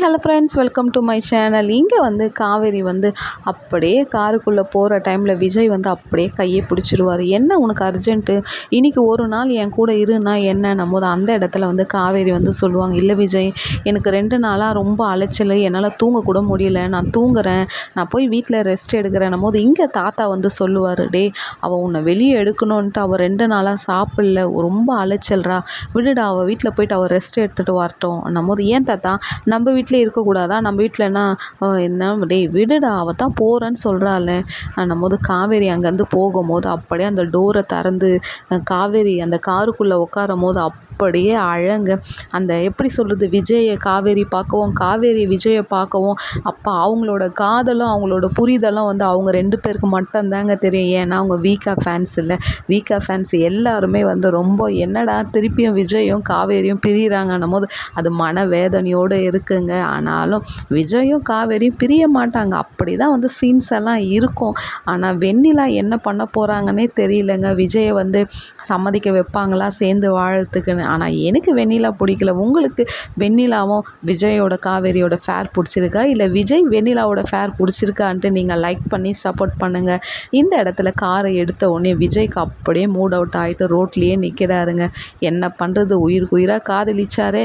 Hello friends welcome to my channel இங்கே வந்து காவேரி வந்து அப்படியே காருக்குள்ளே போகிற டைமில் விஜய் வந்து அப்படியே கையை பிடிச்சிருவார். என்ன உனக்கு அர்ஜென்ட்டு இன்றைக்கி ஒரு நாள் என் கூட இருன்னா என்னன்னும் போது அந்த இடத்துல வந்து காவேரி வந்து சொல்லுவாங்க இல்லை விஜய் எனக்கு ரெண்டு நாளாக ரொம்ப அலைச்சல். என்னால் தூங்கக்கூட முடியல. நான் தூங்குறேன். நான் போய் வீட்டில் ரெஸ்ட் எடுக்கிறேன்னும் போது இங்கே தாத்தா வந்து சொல்லுவார் டே அவள் உன்னை வெளியே எடுக்கணுன்ட்டு அவள் ரெண்டு நாளாக சாப்பிடல. ரொம்ப அலைச்சல்றா. விடுடா அவள் வீட்டில் போயிட்டு அவள் ரெஸ்ட் எடுத்துகிட்டு வரட்டும். போது ஏன் தாத்தா? நம்ம வீட்டிலே இருக்கக்கூடாதா? நம்ம வீட்டிலனா என்ன டேய் விடுடா அவள் தான் போகிறேன்னு சொல்கிறாள் நம்ம போது காவேரி அங்கேருந்து போகும்போது அப்படியே அந்த டோரை திறந்து காவேரி அந்த காருக்குள்ளே உட்காரும் போது அப் அப்படியே அழங்க. அந்த எப்படி சொல்கிறது விஜயை காவேரி பார்க்கவும் காவேரி விஜயை பார்க்கவும் அப்போ அவங்களோட காதலும் அவங்களோட புரிதலும் வந்து அவங்க ரெண்டு பேருக்கு மட்டும்தாங்க தெரியும். ஏன்னா அவங்க வீக்கா ஃபேன்ஸ் இல்லை. வீக்கா ஃபேன்ஸ் எல்லாருமே வந்து ரொம்ப என்னடா திருப்பியும் விஜயும் காவேரியும் பிரிகிறாங்கன்னும் போது அது மன வேதனையோடு இருக்குங்க. ஆனாலும் விஜயும் காவேரியும் பிரிய மாட்டாங்க. அப்படி தான் வந்து சீன்ஸ் எல்லாம் இருக்கும். ஆனால் வெண்ணிலா என்ன பண்ண போகிறாங்கன்னே தெரியலங்க. விஜயை வந்து சம்மதிக்க வைப்பாங்களா? சேர்ந்து வாழறதுக்குன்னு. ஆனால் எனக்கு வெண்ணிலா பிடிக்கல. உங்களுக்கு வெண்ணிலாவும் விஜயோட காவேரியோட ஃபேர் பிடிச்சிருக்கா? இல்லை விஜய் வெண்ணிலாவோட ஃபேர் பிடிச்சிருக்கான்ட்டு நீங்கள் லைக் பண்ணி சப்போர்ட் பண்ணுங்கள் இந்த இடத்துல காரை எடுத்த உடனே விஜய்க்கு அப்படியே மூட் அவுட் ஆகிட்டு ரோட்லேயே நிற்கிறாருங்க என்ன பண்ணுறது உயிருக்கு உயிராக காதலிச்சாரே.